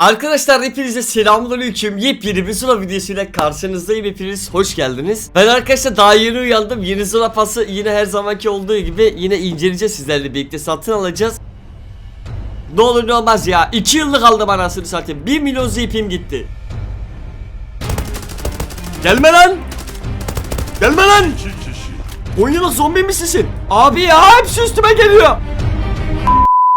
Arkadaşlar hepinize selamünaleyküm. Yepyeni bir Zula videosuyla karşınızdayım. Hepiniz hoş geldiniz. Ben arkadaşlar daha yeni uyandım. Yeni Zula pası yine her zamanki olduğu gibi yine inceleyeceğiz sizlerle birlikte satın alacağız. Ne olur ne olmaz ya. 2 yıllık aldım anasını satayım. 1 milyon zipim gitti. Gelme lan. Gelme lan. Oyunun zombi misin sen? Abi ya hepsi üstüme geliyor.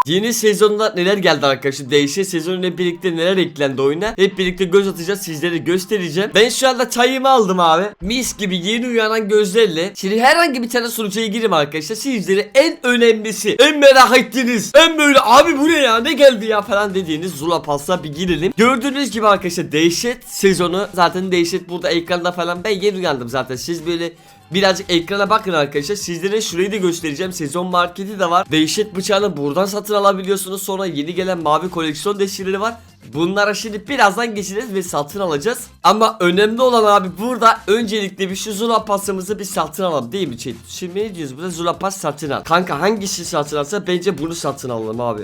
Yeni sezonda neler geldi arkadaşlar? Değişen sezonla birlikte neler eklendi oyuna? Hep birlikte göz atacağız sizlere göstereceğim. Ben şu anda çayımı aldım abi. Mis gibi yeni uyanan gözlerle. Şimdi herhangi bir tane sunucuya gireyim arkadaşlar. Sizlere en önemlisi, en merak ettiğiniz, en böyle abi bu ne ya ne geldi ya falan dediğiniz Zula Pass'a bir girelim. Gördüğünüz gibi arkadaşlar dehşet sezonu zaten dehşet burada ekranda falan ben yeni uyandım zaten. Siz böyle Birazcık ekrana bakın arkadaşlar. Sizlere şurayı da göstereceğim. Sezon marketi de var. Dehşet bıçağını buradan satın alabiliyorsunuz. Sonra yeni gelen mavi koleksiyon deşileri var. Bunlara şimdi birazdan geçeceğiz ve satın alacağız. Ama önemli olan abi burada öncelikle bir şu Zula pasımızı bir satın alalım değil mi chat? Şimdi ne diyoruz burada Zula pas satın al. Kanka hangisi satın alsa bence bunu satın alalım abi.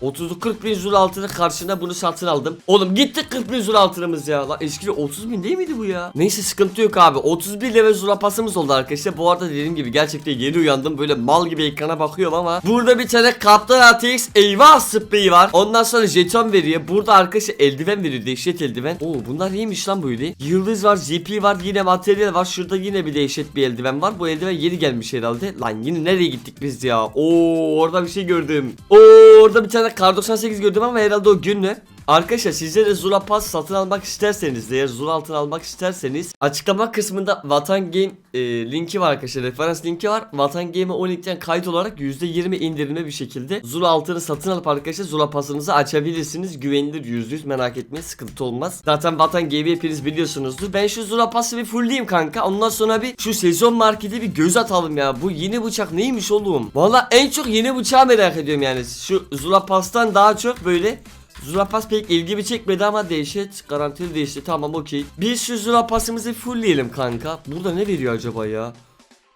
30 40 bin zul altını karşına bunu satın aldım. Oğlum gitti 40 bin zul altınımız ya. Lan eskide 30 bin değil miydi bu ya? Neyse sıkıntı yok abi. 31 level zula pasımız oldu arkadaşlar. Bu arada dediğim gibi gerçekten yeni uyandım. Böyle mal gibi ekrana bakıyorum ama. Burada bir tane Kaptan ATX eyvah spreyi var. Ondan sonra jeton veriyor. Burada arkadaşlar eldiven veriyor. Dehşet eldiven. Oo bunlar iyiymiş lan böyle. Yıldız var, GP var, yine materyal var. Şurada yine bir dehşet bir eldiven var. Bu eldiven yeni gelmiş herhalde. Lan yine nereye gittik biz ya? Oo orada bir şey gördüm. Oo orada bir tane kar 98 gördüm ama herhalde o günlü. Arkadaşlar sizde de Zula Pass satın almak isterseniz eğer Zula altın almak isterseniz açıklama kısmında Vatan Game e, linki var arkadaşlar referans linki var. Vatan Game'e o linkten kayıt olarak %20 indirimli bir şekilde Zula altını satın alıp arkadaşlar Zula Pass'ınızı açabilirsiniz. Güvenilir %100 merak etmeyin sıkıntı olmaz. Zaten Vatan Game'i hepiniz biliyorsunuzdur. Ben şu Zula Pass'ı bir fullleyeyim kanka ondan sonra bir şu sezon markete bir göz atalım ya. Bu yeni bıçak neymiş oğlum? Valla en çok yeni bıçağı merak ediyorum yani. Şu Zula Pass'tan daha çok böyle Zulapas pek ilgimi çekmedi ama dehşet garantili değişti tamam okey. Biz şu Zulapas'ımızı fullleyelim kanka. Burada ne veriyor acaba ya?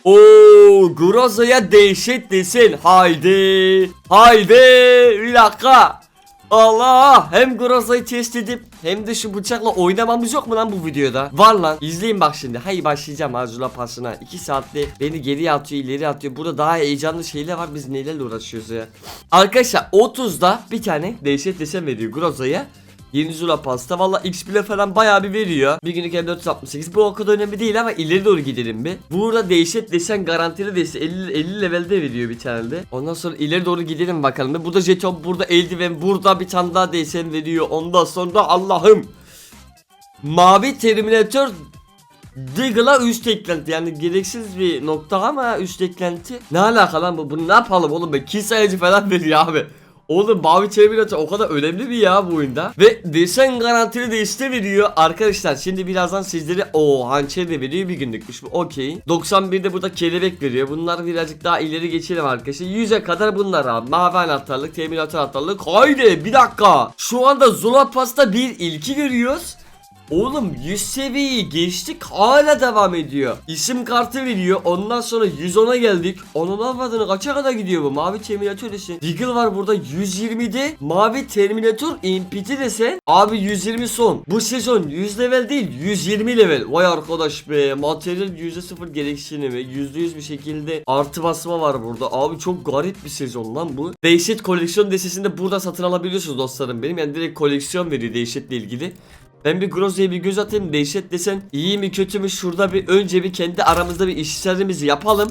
Oo, Groza'ya dehşet desin. Haydi. Haydi. Bir dakika. Allah hem Groza'yı test edip hem de şu bıçakla oynamamız yok mu lan bu videoda? Var lan. İzleyin bak şimdi. Hay başlayacağım Arzula pasına. 2 saatte beni geri atıyor ileri atıyor. Burada daha heyecanlı şeyler var. Biz nelerle uğraşıyoruz ya. Arkadaşlar 30'da bir tane dehşet desen veriyor Groza'ya. Yeni Zula pasta valla XP falan bayağı bir veriyor. Bir günlük M468 bu o kadar önemli değil ama ileri doğru gidelim bir. Burada dehşet desen garantili desen 50, 50 levelde veriyor bir tane de. Ondan sonra ileri doğru gidelim bakalım. bir. Burada jeton burada eldiven burada bir tane daha desen veriyor. Ondan sonra Allah'ım. Mavi Terminator Diggle'a üst eklenti yani gereksiz bir nokta ama üst eklenti Ne alaka lan bu bunu ne yapalım oğlum be kill sayıcı falan veriyor abi Oğlum Mavi Terminator o kadar önemli bir ya bu oyunda. Ve desen garantili de işte. Arkadaşlar şimdi birazdan sizlere o hançer de veriyor bir günlükmüş bu okey. 91'de burada kelebek veriyor. Bunlar birazcık daha ileri geçelim arkadaşlar. 100'e kadar bunlar abi. Mavi anahtarlık, Terminator anahtarlık. Haydi bir dakika. Şu anda Zola Pass'ta bir ilki görüyoruz. Oğlum 100 seviyeyi geçtik hala devam ediyor. İsim kartı veriyor. Ondan sonra 110'a geldik. Onun avradını kaça kadar gidiyor bu? Mavi Terminator desin. Deagle var burada 120'de. Mavi Terminator impiti desen. Abi 120 son. Bu sezon 100 level değil 120 level. Vay arkadaş be. Materyal %0 gereksinimi. %100 bir şekilde artı basma var burada. Abi çok garip bir sezon lan bu. Dehşet koleksiyon destesinde burada satın alabiliyorsunuz dostlarım benim. Yani direkt koleksiyon veriyor dehşetle ilgili. Ben bir Groza'ya bir göz atayım dehşet desen iyi mi kötü mü şurada bir önce bir kendi aramızda bir işlerimizi yapalım.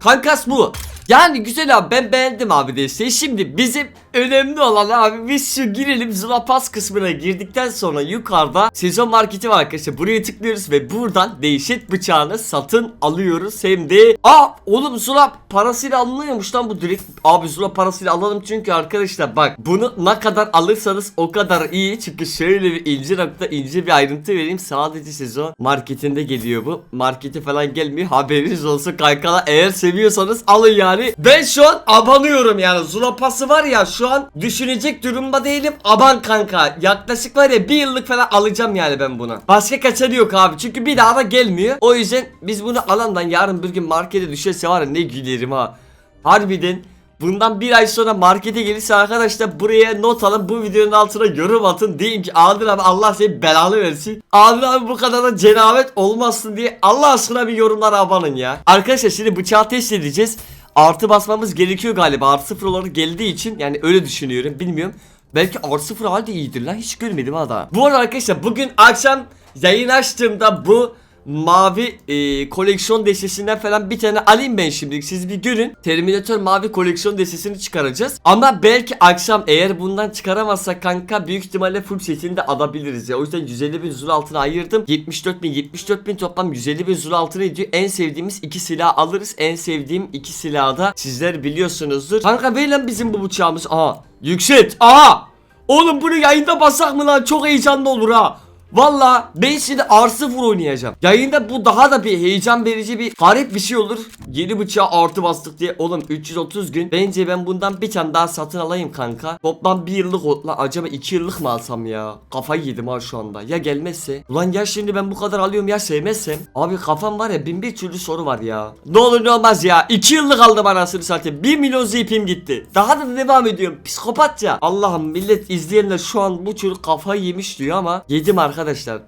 Kankas bu. Yani güzel abi ben beğendim abi desteği. Şimdi bizim önemli olan abi biz şu girelim Zula Pass kısmına girdikten sonra yukarıda sezon marketi var arkadaşlar. Buraya tıklıyoruz ve buradan dehşet bıçağını satın alıyoruz. Hem de aa oğlum Zula parasıyla alınıyormuş lan bu direkt. Abi Zula parasıyla alalım çünkü arkadaşlar bak bunu ne kadar alırsanız o kadar iyi. Çünkü şöyle bir ince nokta ince bir ayrıntı vereyim. Sadece sezon marketinde geliyor bu. Markete falan gelmiyor. Haberiniz olsun kaykala. Eğer seviyorsanız alın yani. Ben şu an abanıyorum yani. Zula pası var ya şu an düşünecek durumda değilim. Aban kanka. Yaklaşık var ya bir yıllık falan alacağım yani ben buna. Başka kaçarı yok abi. Çünkü bir daha da gelmiyor. O yüzden biz bunu alandan yarın bir gün markete düşerse var ya ne gülerim ha. Harbiden Bundan bir ay sonra markete gelirse arkadaşlar buraya not alın. Bu videonun altına yorum atın. Deyin ki Adil abi Allah seni belanı versin. Adil abi bu kadar da cenabet olmasın diye Allah aşkına bir yorumlara abanın ya. Arkadaşlar şimdi bıçağı test edeceğiz. Artı basmamız gerekiyor galiba. Artı sıfır olarak geldiği için yani öyle düşünüyorum. Bilmiyorum. Belki artı sıfır halde iyidir lan. Hiç görmedim ha daha. Bu arada arkadaşlar bugün akşam yayın açtığımda bu mavi e, koleksiyon destesinden falan bir tane alayım ben şimdilik siz bir görün. Terminator mavi koleksiyon destesini çıkaracağız. Ama belki akşam eğer bundan çıkaramazsak kanka büyük ihtimalle full setini de alabiliriz ya. O yüzden 150 bin zul altına ayırdım. 74 bin 74 bin toplam 150 bin zul altına ediyor. En sevdiğimiz iki silah alırız. En sevdiğim iki silahı da sizler biliyorsunuzdur. Kanka ver lan bizim bu bıçağımız. Aha yükselt. Aha. Oğlum bunu yayında basak mı lan? Çok heyecanlı olur ha. Valla ben şimdi R0 oynayacağım. Yayında bu daha da bir heyecan verici bir garip bir şey olur. Yeni bıçağa artı bastık diye. Oğlum 330 gün. Bence ben bundan bir tane daha satın alayım kanka. Toplam bir yıllık otla. Acaba 2 yıllık mı alsam ya? Kafayı yedim ha şu anda. Ya gelmezse? Ulan ya şimdi ben bu kadar alıyorum ya sevmezsem? Abi kafam var ya bin bir türlü soru var ya. Ne olur ne olmaz ya. 2 yıllık aldım anasını satayım. 1 milyon zipim gitti. Daha da devam ediyorum. Psikopatça. Allah'ım millet izleyenler şu an bu çocuk kafayı yemiş diyor ama yedim arkadaşlar.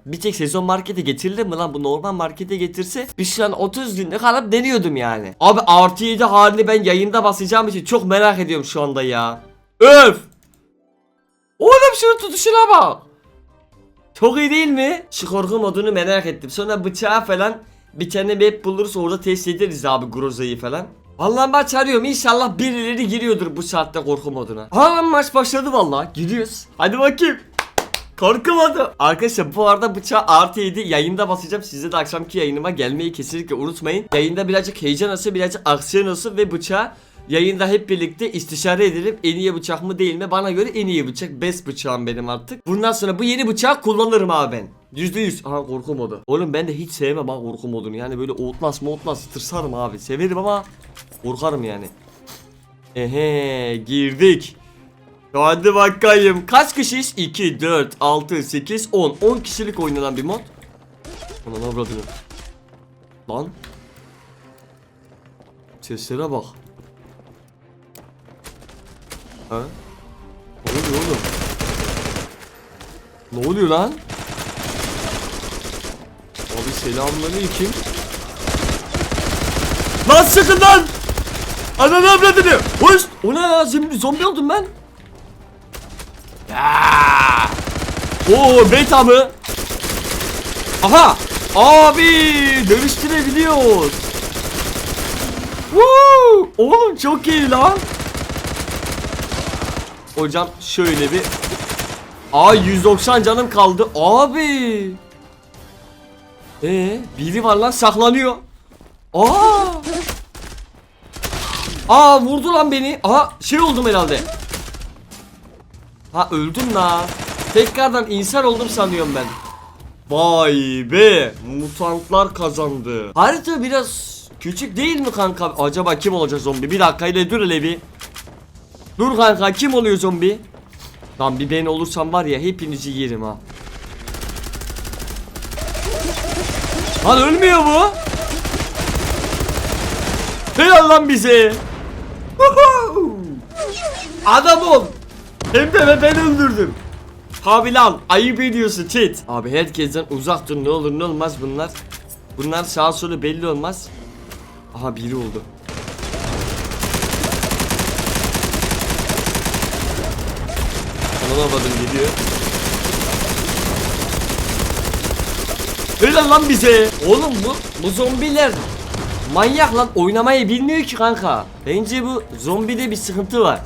Bir tek sezon markete getirildi mi lan bu normal markete getirse biz şu an 30 günlük alıp deniyordum yani. Abi artı 7 halini ben yayında basacağım için çok merak ediyorum şu anda ya. Öf. Oğlum şunun tutuşuna bak. Çok iyi değil mi? Şu korku modunu merak ettim. Sonra bıçağı falan bir tane map buluruz orada test ederiz abi Groza'yı falan. Vallahi maç arıyorum inşallah birileri giriyordur bu saatte korku moduna. Ha maç başladı vallahi giriyoruz. Hadi bakayım. Korku modu. Arkadaşlar bu arada bıçağı artı 7 yayında basacağım. Size de akşamki yayınıma gelmeyi kesinlikle unutmayın. Yayında birazcık heyecan olsun birazcık aksiyon olsun ve bıçağı Yayında hep birlikte istişare edelim. En iyi bıçak mı değil mi? Bana göre en iyi bıçak. Best bıçağım benim artık. Bundan sonra bu yeni bıçağı kullanırım abi ben. %100. Aha korku modu. Oğlum ben de hiç sevmem ha korku modunu. Yani böyle outlast outlast tırsarım abi. Severim ama korkarım yani. Ehe girdik. Hadi bakayım. Kaç kişiyiz? 2, 4, 6, 8, 10. 10 kişilik oynanan bir mod. Ona ne avradını? Lan. Seslere bak. Ha? Ne oluyor oğlum? Ne oluyor lan? Abi selamünaleyküm. Lan sıkın lan! Ananı avradını! Hoş! O ne ya? Zombi, oldum ben. Ya! Oo beta mı? Aha! Abi dönüştürebiliyoruz. Woo! Oğlum çok iyi lan. Hocam şöyle bir Aa 190 canım kaldı abi. Ee biri var lan saklanıyor. Aa! Aa vurdu lan beni. Aha şey oldum herhalde. Ha öldüm la. Tekrardan insan oldum sanıyorum ben. Vay be. Mutantlar kazandı. Harita biraz küçük değil mi kanka? Acaba kim olacak zombi? Bir dakika ile dur hele bir. Dur kanka kim oluyor zombi? Lan bir ben olursam var ya hepinizi yerim ha. Lan ölmüyor bu. Helal lan bize. Adam ol. Hem de ben öldürdüm. Abi lan ayıp ediyorsun chat. Abi herkesten uzak dur ne olur ne olmaz bunlar. Bunlar sağ solu belli olmaz. Aha biri oldu. Anlamadım gidiyor. Helal lan bize. Oğlum bu bu zombiler manyak lan oynamayı bilmiyor ki kanka. Bence bu zombide bir sıkıntı var.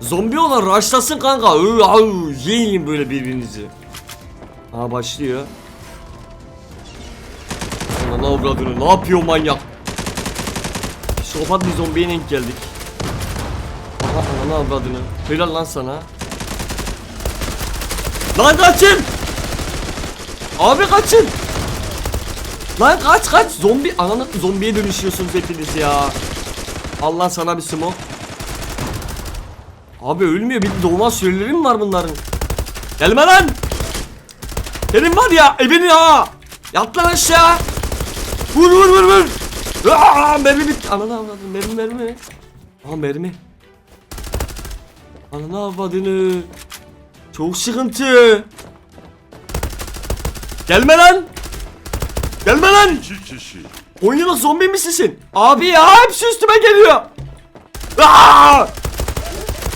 Zombi olan raşlasın kanka. Yiyin böyle birbirinizi. Ha başlıyor. Ne avradını ne yapıyor manyak? Psikopat bir zombiye denk geldik. Aha ne avradını. Helal lan sana. Lan kaçın! Abi kaçın! Lan kaç kaç zombi ananı zombiye dönüşüyorsunuz hepiniz ya. Allah sana bir smoke. Abi ölmüyor bir doğma süreleri mi var bunların? Gelme lan! Benim var ya ebeni ha! Yat lan aşağı! Vur vur vur vur! Aa, mermi bitti. Ananı avradım mermi mermi. Ha mermi. Ananı avradını. Çok sıkıntı. Gelme lan. Gelme lan. İki kişi. Zombi misin sen? Abi ya hepsi üstüme geliyor. Aa! Aa! Aa! Üç kişi.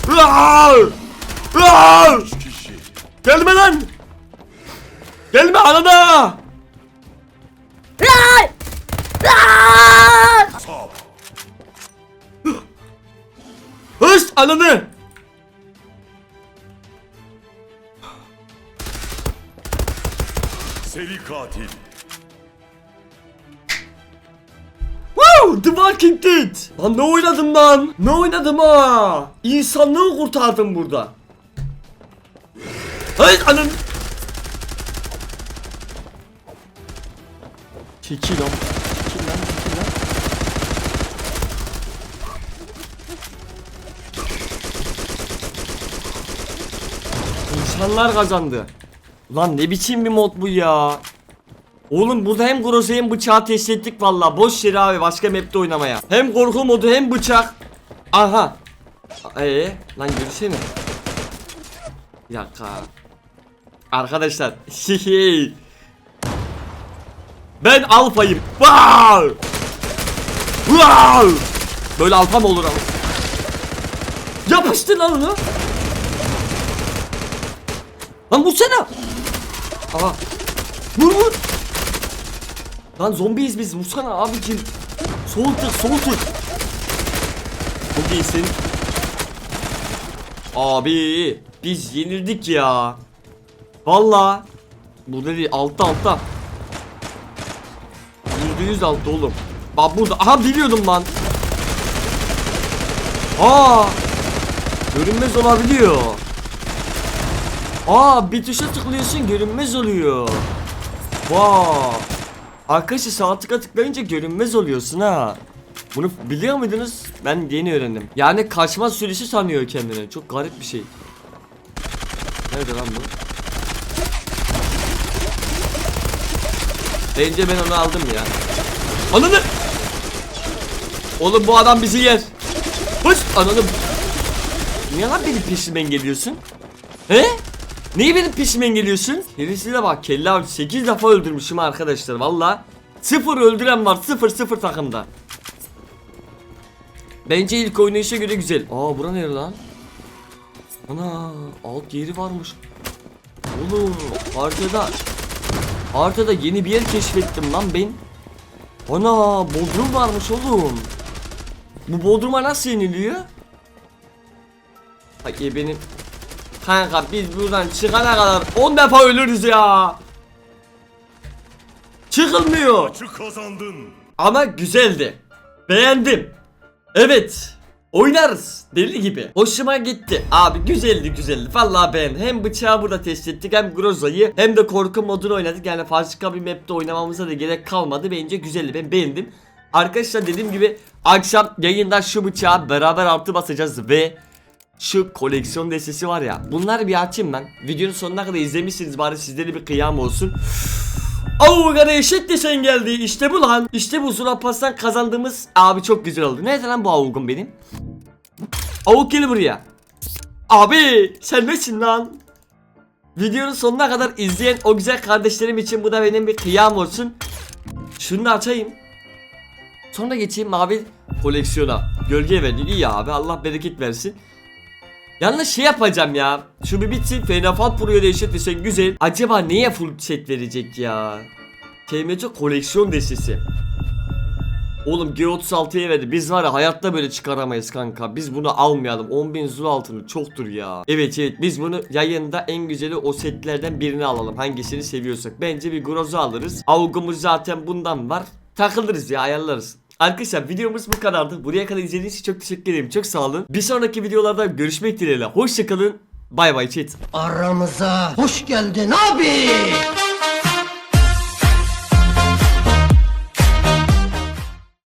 Gelme lan. Gelme anana. Hıst ananı. Seri katil. The Walking Dead. Lan ne oynadım lan? Ne oynadım ha? İnsanlığı kurtardım burada. Hayır anın. Çekil lan. Çekil lan, çekil lan. İnsanlar kazandı. Lan ne biçim bir mod bu ya? Oğlum burada hem Groza hem bıçağı test ettik valla. Boş yere abi başka map'te oynamaya. Hem korku modu hem bıçak. Aha. Ee, lan görüşsene. Bir dakika. Arkadaşlar. ben alfayım. Wow! Wow! Böyle alfa mı olur ama? Yapıştır lan onu. Lan sene. Aha. Vur vur. Lan zombiyiz biz. Vursana abicim. Sol tık sol tık. Çok iyisin. Abi biz yenildik ya. Valla. Bu dedi altta altta. Yüzde yüz altta oğlum. Bak burada. Aha biliyordum lan. Aa. Görünmez olabiliyor. Aa bir tuşa tıklıyorsun görünmez oluyor. Vaa. Arkadaşlar sağ tıka tıklayınca görünmez oluyorsun ha. Bunu biliyor muydunuz? Ben yeni öğrendim. Yani kaçma süresi sanıyor kendini. Çok garip bir şey. Nerede lan bu? Bence ben onu aldım ya. Ananı! Oğlum bu adam bizi yer. Hış! Ananı! Niye lan benim peşimden geliyorsun? He? Niye benim peşimden geliyorsun? Herisiyle bak kelle avcı 8 defa öldürmüşüm arkadaşlar valla. Sıfır öldüren var sıfır sıfır takımda. Bence ilk oynayışa göre güzel. Aa bura nere lan? Ana alt yeri varmış. Oğlum haritada Haritada yeni bir yer keşfettim lan ben. Ana bodrum varmış oğlum. Bu bodruma nasıl iniliyor? Ay benim Kanka biz buradan çıkana kadar 10 defa ölürüz ya. Çıkılmıyor. Maçı kazandın. Ama güzeldi. Beğendim. Evet. Oynarız. Deli gibi. Hoşuma gitti. Abi güzeldi güzeldi. Vallahi ben hem bıçağı burada test ettik hem Groza'yı hem de korku modunu oynadık. Yani başka bir map'te oynamamıza da gerek kalmadı. Bence güzeldi. Ben beğendim. Arkadaşlar dediğim gibi akşam yayında şu bıçağı beraber artı basacağız ve şu koleksiyon destesi var ya bunları bir açayım ben. Videonun sonuna kadar izlemişsiniz bari sizlere bir kıyam olsun. Avugara eşek desen geldi. İşte bu lan. İşte bu Zula Pass'tan kazandığımız abi çok güzel oldu. Nerede lan bu avugum benim? Avuk gel buraya. Abi sen nesin lan? Videonun sonuna kadar izleyen o güzel kardeşlerim için bu da benim bir kıyam olsun. Şunu da açayım. Sonra geçeyim mavi koleksiyona. Gölge verdi. İyi abi Allah bereket versin Yalnız şey yapacağım ya. Şu bir bitsin. Fenafat Pro'ya değişik desen güzel. Acaba neye full set verecek ya? TMC koleksiyon destesi. Oğlum G36'ya verdi. Biz var ya hayatta böyle çıkaramayız kanka. Biz bunu almayalım. 10.000 zul altını çoktur ya. Evet evet biz bunu yayında en güzeli o setlerden birini alalım. Hangisini seviyorsak. Bence bir Groza alırız. Avgumuz zaten bundan var. Takılırız ya ayarlarız. Arkadaşlar videomuz bu kadardı. Buraya kadar izlediğiniz için çok teşekkür ederim. Çok sağ olun. Bir sonraki videolarda görüşmek dileğiyle. Hoşçakalın. Bay bay chat. Aramıza hoş geldin abi.